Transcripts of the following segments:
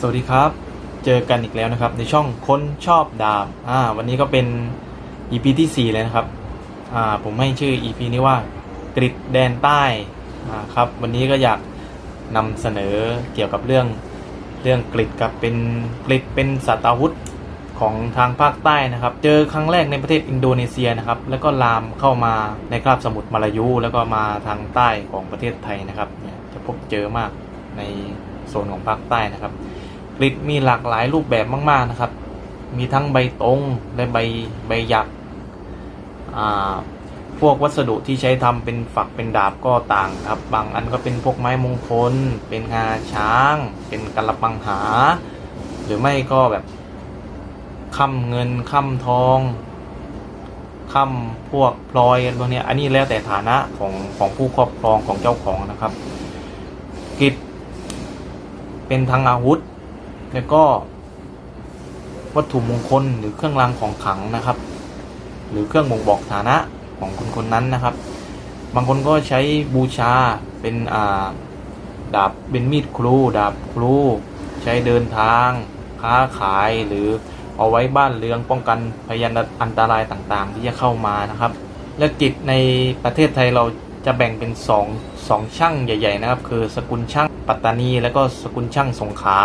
สวัสดีครับ เจอกันอีกแล้วนะครับ ในช่องค้นชอบดาบอ่าวันนี้ก็เป็น EP ที่ 4 เลยนะครับอ่าผมให้ชื่อ EP นี้ว่ากริดแดนใต้อ่าครับ วันนี้ก็อยากนำเสนอเกี่ยวกับเรื่องเรื่องกริดกับเป็นกริดเป็นสัตว์อาวุธของทางภาคใต้นะครับ เจอครั้งแรกในประเทศอินโดนีเซียนะครับ แล้วก็ลามเข้ามาในคราบสมุทรมาลายูแล้วก็มาทางใต้ของประเทศไทยนะครับเนี่ยจะพบเจอมากในโซนของภาคใต้นะครับ กริดมีหลากหลายรูปแบบมาก ๆนะครับ มีทั้งใบตรงและใบใบหยักพวกวัสดุที่ใช้ทำเป็นฝักเป็นดาบก็ต่างครับ บางอันก็เป็นพวกไม้มงคล เป็นงาช้าง เป็นกระปังหา หรือไม่ก็แบบค่ำเงินค่ำทองค่ำพวกพลอยอะไรพวกนี้อันนี้แล้วแต่ฐานะของของผู้ครอบครองของเจ้าของนะครับกริดเป็นทางอาวุธ แล้วก็วัตถุมงคลหรือเครื่องรางของขลังนะครับ หรือเครื่องบ่งบอกฐานะของคนคนนั้นนะครับ บางคนก็ใช้บูชาเป็นอ่าดาบเป็นมีดครูดาบครู ใช้เดินทาง ค้าขายหรือเอาไว้บ้านเรืองป้องกันพยานอันตรายต่างๆ ที่จะเข้ามานะครับ และกิจในประเทศไทยเราจะแบ่งเป็นสองสองช่างใหญ่ ๆ นะครับ คือสกุลช่างปัตตานี แล้วก็สกุลช่างสงขลา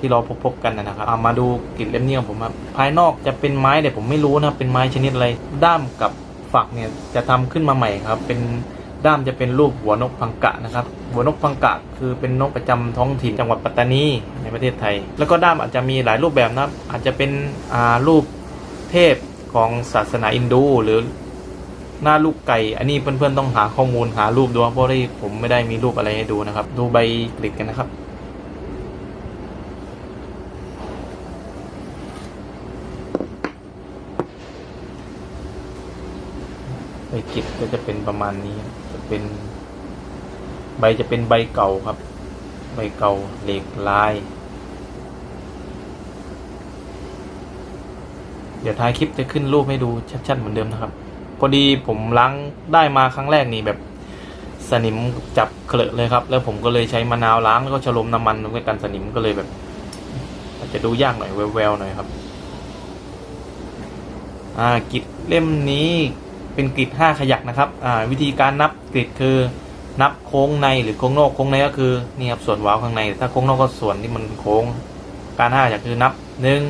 ที่เราพบๆกันนะครับเอามาดูกริดเล่มนี้ของผมครับภายนอกจะเป็นไม้แต่ผมไม่รู้นะครับเป็นไม้ชนิดอะไรด้ามกับฝักเนี่ยจะทำขึ้นมาใหม่ครับ เป็นด้ามจะเป็นรูปหัวนกพังกะนะครับ หัวนกพังกะคือเป็นนกประจำท้องถิ่นจังหวัดปัตตานีในประเทศไทย แล้วก็ด้ามอาจจะมีหลายรูปแบบนะครับอาจจะเป็นรูปเทพของศาสนาอินดูหรือหน้าลูกไก่ อันนี้เพื่อนๆต้องหาข้อมูลหารูปดูเพราะที่ผมไม่ได้มีรูปอะไรให้ดูนะครับ ดูใบกลิดกันนะครับ ใบกลิดก็จะเป็นประมาณนี้จะเป็น ใบจะเป็นใบเก่าครับ ใบเก่าเหล็กลาย เดี๋ยวท้ายคลิปจะขึ้นรูปให้ดูชัดๆเหมือนเดิมนะครับ พอดีผมล้างได้มาครั้งแรกนี่แบบสนิมจับเคลอะเลยครับ แล้วผมก็เลยใช้มะนาวล้างแล้วก็ฉโลมน้ำมันเพื่อกันสนิมก็เลยแบบ อาจจะดูยากหน่อยแววๆหน่อยครับ อ่ากิดเล่มนี้ เป็นกริดห้าขยักนะครับวิธีการนับกริดคือนับโค้งในหรือโค้งนอกโค้งในก็คือนี่ครับส่วนวาล์วข้างใน ถ้าโค้งนอกก็ส่วนที่มันโค้ง การห้าขยักคือนับหนึ่ง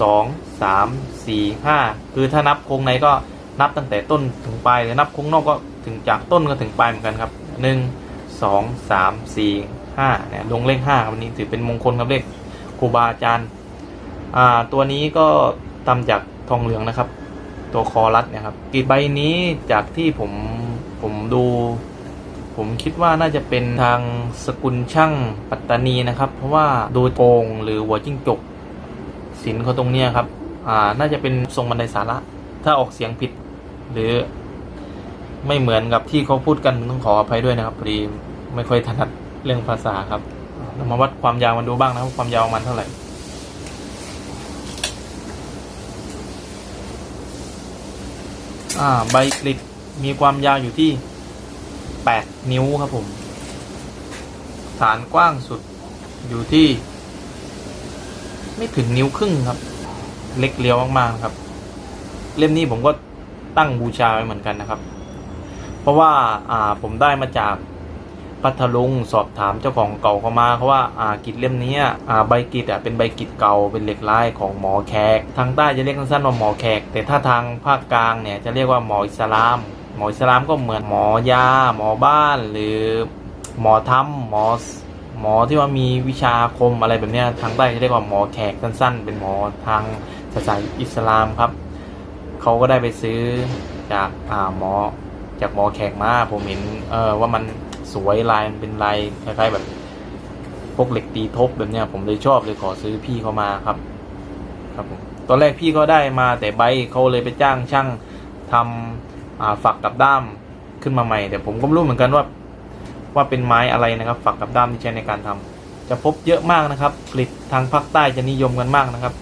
สองสามสี่ห้าคือถ้านับโค้งในก็นับตั้งแต่ต้นถึงปลายเลยนับโค้งนอกก็ถึงจากต้นก็ถึงปลายเหมือนกันครับหนึ่งสองสามสี่ห้าเนี่ยลงเลขห้าวันนี้ถือเป็นมงคลครับเลขครูบาอาจารย์ตัวนี้ก็ทำจากทองเหลืองนะครับ ตัวคอรัดเนะครับกีดใบนี้จากที่ผมผมดู ผมคิดว่าน่าจะเป็นทางสกุลช่างปัตตานีนะครับ เพราะว่าดยโกงหรือหัวจิ้งจกสินเขาตรงเนี้ยครับ อ่าน่าจะเป็นทรงบันไดสาระ ถ้าออกเสียงผิด หรือไม่เหมือนกับที่เขาพูดกันต้องขออภัยด้วยนะครับพอดีไม่ค่อยถนัดเรื่องภาษาครับเรามาวัดความยาวมันดูบ้างนะครับ ความยาวมันเท่าไหร่ อ่า ใบกลิดมีความยาวอยู่ที่ 8 นิ้วครับผม ฐานกว้างสุดอยู่ที่ ไม่ถึงนิ้วครึ่งครับ เล็กเลี้ยวมากๆครับ เล่มนี้ผมก็ตั้งบูชาไว้เหมือนกันนะครับ เพราะว่าอ่าผมได้มาจาก พัทลุงสอบถามเจ้าของเก่าเขามาเขาว่าอ่ากิจเล่มนี้อ่าใบกิจอะเป็นใบกิจเก่าเป็นเหล็กลายของหมอแขก ทางใต้จะเรียกสั้นๆว่าหมอแขก แต่ถ้าทางภาคกลางเนี่ยจะเรียกว่าหมออิสลาม หมออิสลามก็เหมือนหมอยา หมอบ้าน หรือหมอทำหมอหมอที่ว่ามีวิชาคมอะไรแบบนี้ทางใต้จะเรียกว่าหมอแขกสั้น ๆ เป็นหมอทางศาสนาอิสลามครับเขาก็ได้ไปซื้อจากอาหมอจากหมอแขกมาผมเห็นเออว่ามัน สวยลายมันเป็นลายคล้ายๆแบบพวกเหล็กตีทบแบบเนี้ยผมเลยชอบเลยขอซื้อพี่เขามาครับ ครับผมตอนแรกพี่ก็ได้มาแต่ใบเขาเลยไปจ้างช่างทำฝักกับด้ามขึ้นมาใหม่ แต่ผมก็ไม่รู้เหมือนกันว่า ว่าเป็นไม้อะไรนะครับ ฝักกับด้ามที่ใช้ในการทำจะพบเยอะมากนะครับกลิดทางภาคใต้จะนิยมกันมากนะครับ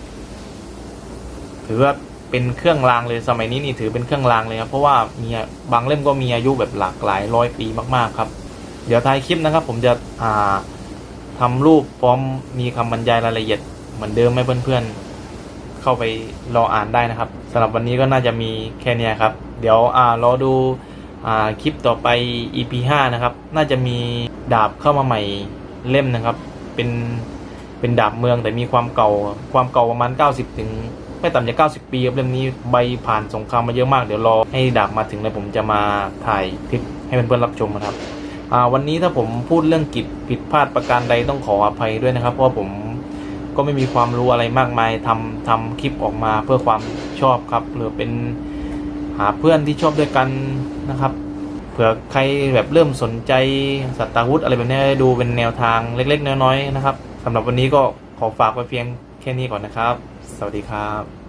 ถือว่าเป็นเครื่องรางเลยสมัยนี้นี่ถือเป็นเครื่องรางเลยครับเพราะว่ามีบางเล่มก็มีอายุแบบหลากหลายร้อยปีมากๆครับ เดี๋ยวท้ายคลิปนะครับ ผมจะอ่าทำรูปพร้อมมีคำบรรยายรายละเอียดเหมือนเดิมไหมเพื่อนๆ เข้าไปรออ่านได้นะครับสำหรับวันนี้ก็น่าจะมีแค่นี้ครับ เดี๋ยวอ่ารอดูอ่าคลิปต่อไป EP 5นะครับ น่าจะมีดาบเข้ามาใหม่เล่มนะครับ เป็นเป็นดาบเมืองแต่มีความเก่าความเก่าประมาณ 90 ถึงไม่ต่ำจาก90 ปีครับเล่มนี้ใบผ่านสงครามมาเยอะมาก เดี๋ยวรอให้ดาบมาถึงแล้วผมจะมาถ่ายคลิปให้เพื่อนๆรับชมนะครับ วันนี้ถ้าผมพูดเรื่องกิจผิดพลาดประการใดต้องขออภัยด้วยนะครับ เพราะผมก็ไม่มีความรู้อะไรมากมายทำทำคลิปออกมาเพื่อความชอบครับ หรือเป็นหาเพื่อนที่ชอบด้วยกันนะครับเผื่อใครแบบเริ่มสนใจสัตว์อาวุธอะไรแบบนี้ดูเป็นแนวทางเล็ก ๆ น้อยๆนะครับสำหรับวันนี้ก็ขอฝากไว้เพียงแค่นี้ก่อนนะครับ สวัสดีครับ